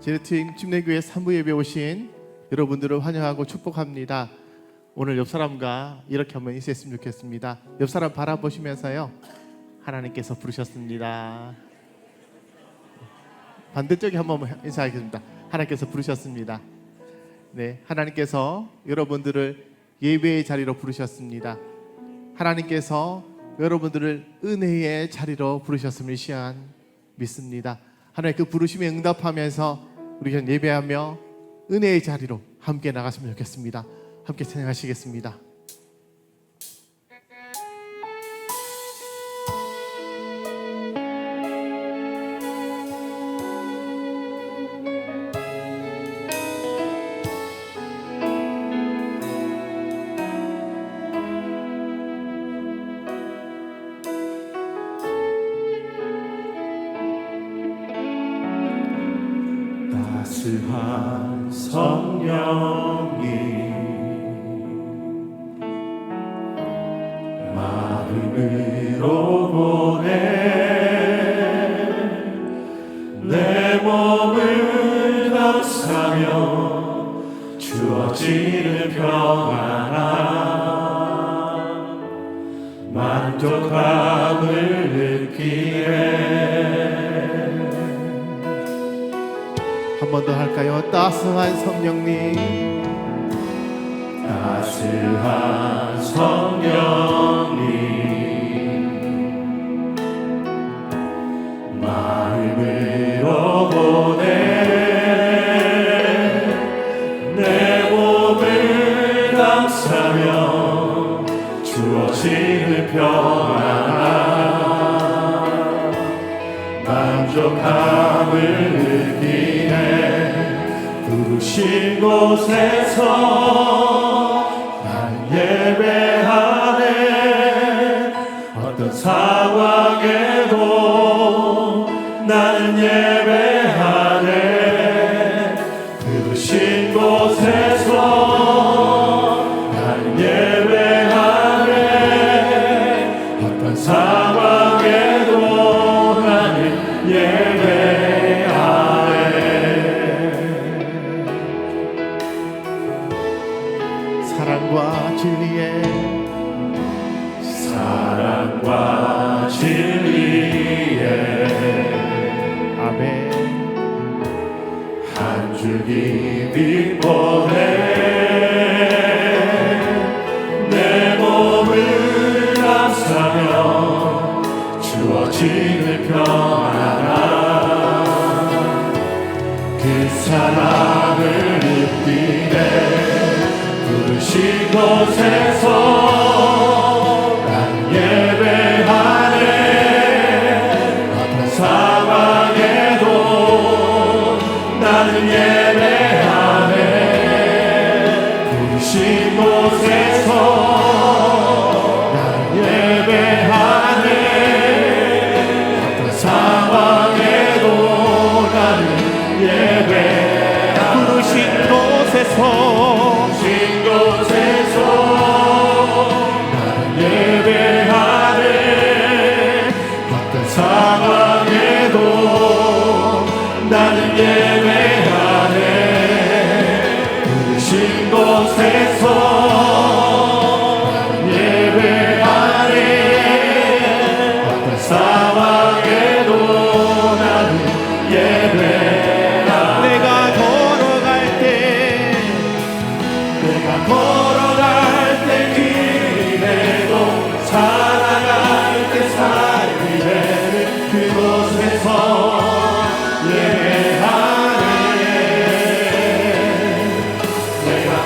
제르트인 침례교회 산부 예배 오신 여러분들을 환영하고 축복합니다. 오늘 옆 사람과 이렇게 한번 인사했으면 좋겠습니다. 옆 사람 바라보시면서요. 하나님께서 부르셨습니다. 반대쪽에 한번 인사하겠습니다. 하나님께서 부르셨습니다. 네, 하나님께서 여러분들을 예배의 자리로 부르셨습니다. 하나님께서 여러분들을 은혜의 자리로 부르셨음을 시한 믿습니다. 하나님 그 부르심에 응답하면서 우리 현 예배하며 은혜의 자리로 함께 나갔으면 좋겠습니다. 함께 찬양하시겠습니다. 마음으로 보내. 내 몸을 감싸며 주어지는 평안함. 만족함을 느끼네. 한 번 더 할까요? 따스한 성령님. 따스한 성령 주어지는 평안함. 만족함을 느끼네. 부르신 곳에서 난 예배하네. 어떤 상황 곳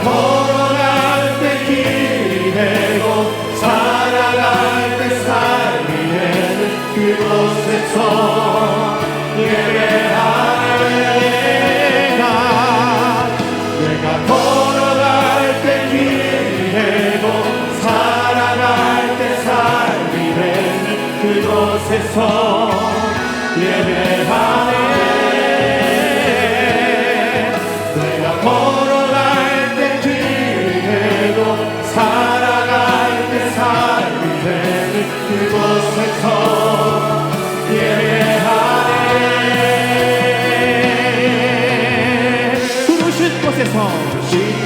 걸어갈 때 길이 되고 살아갈 때 삶이 되는 그곳에서 예배하네 나 내가 걸어갈 때 길이 되고 살아갈 때 삶이 되는 그곳에서 예배 하.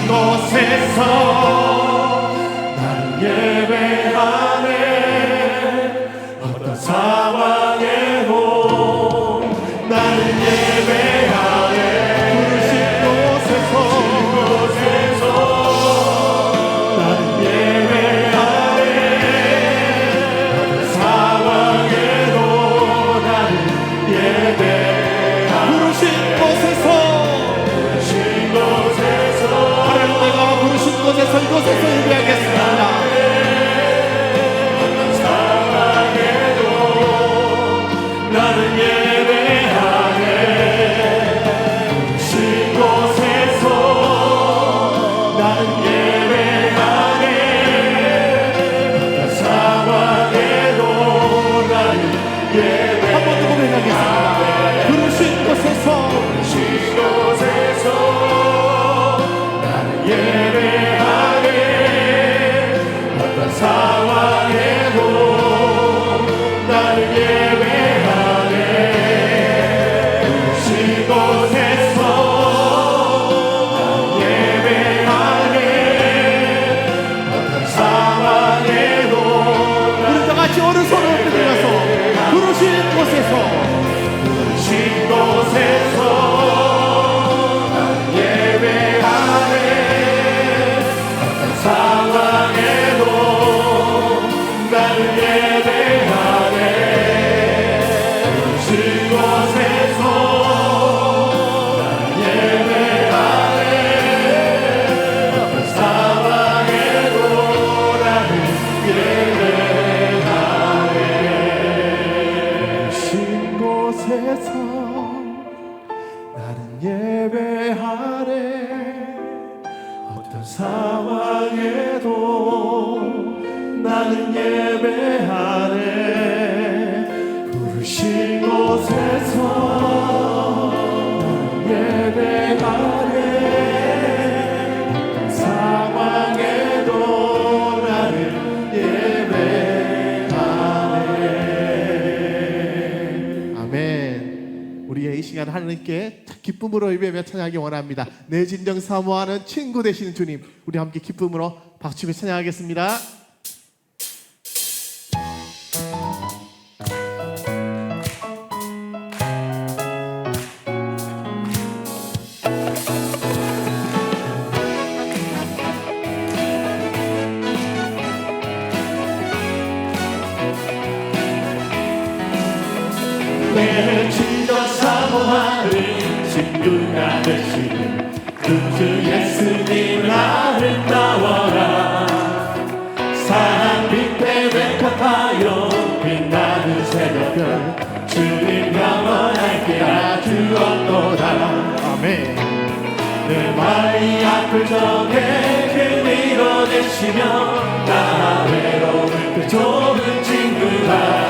이곳에서 하나님께 기쁨으로 예배며 찬양하기 원합니다. 내 진정 사모하는 친구 되시는 주님, 우리 함께 기쁨으로 박수며 찬양하겠습니다. 내진 정 사모하는 친구가 되시는 그주 예수님 아름다워라 사랑 빛에 백합하여 빛나는 새벽별 주님 영원하게 아주 없도다 아멘. 내 마음이 아플 적에 그 위로 되시며 나 외로울 때 좋은 친구라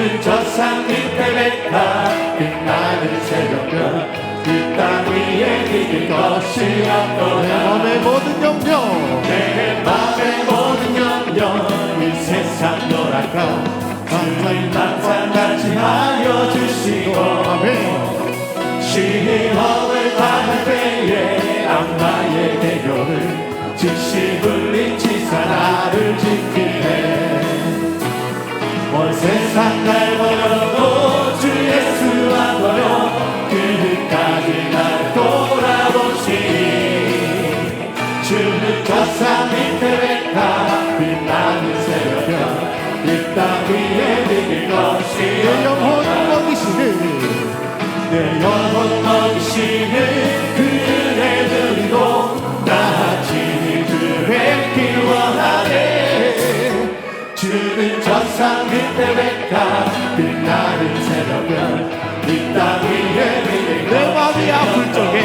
주는 저산 밑에 백합 빛나는 새벽별 그땅 위에 이길 것이 내 없도다. 마음의 모든 영령, 내 맘의 모든 염려 이 세상 노랄까 주님 항상 같이 하여 주시고. 아멘. 시험을 당할 때에 악마의 대결을 불 저산 밑에 백합 빛나는 새벽별 이땅 위에 내 마음이 아플 적에.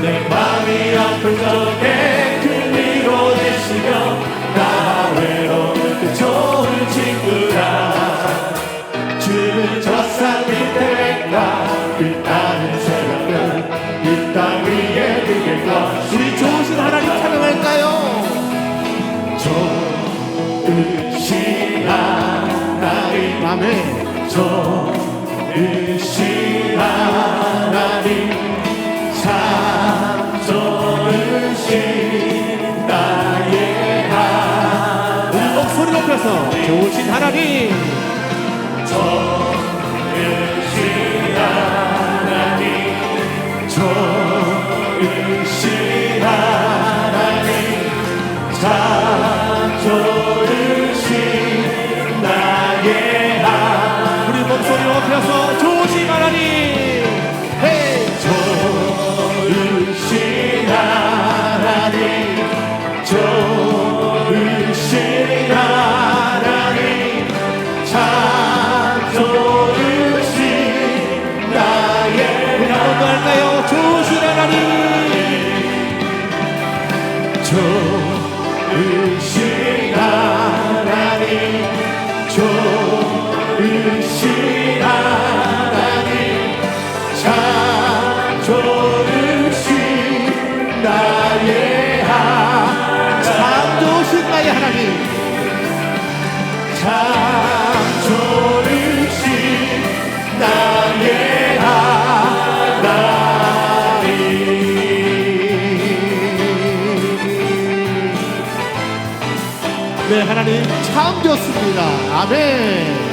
내 맘이 아플 적에 좋으신 하나님 참 좋으신 나의 목소리 높여서 좋으신 하나님, 하나님 참 좋으신 나의 하나님 네 하나님 참 좋습니다. 아멘.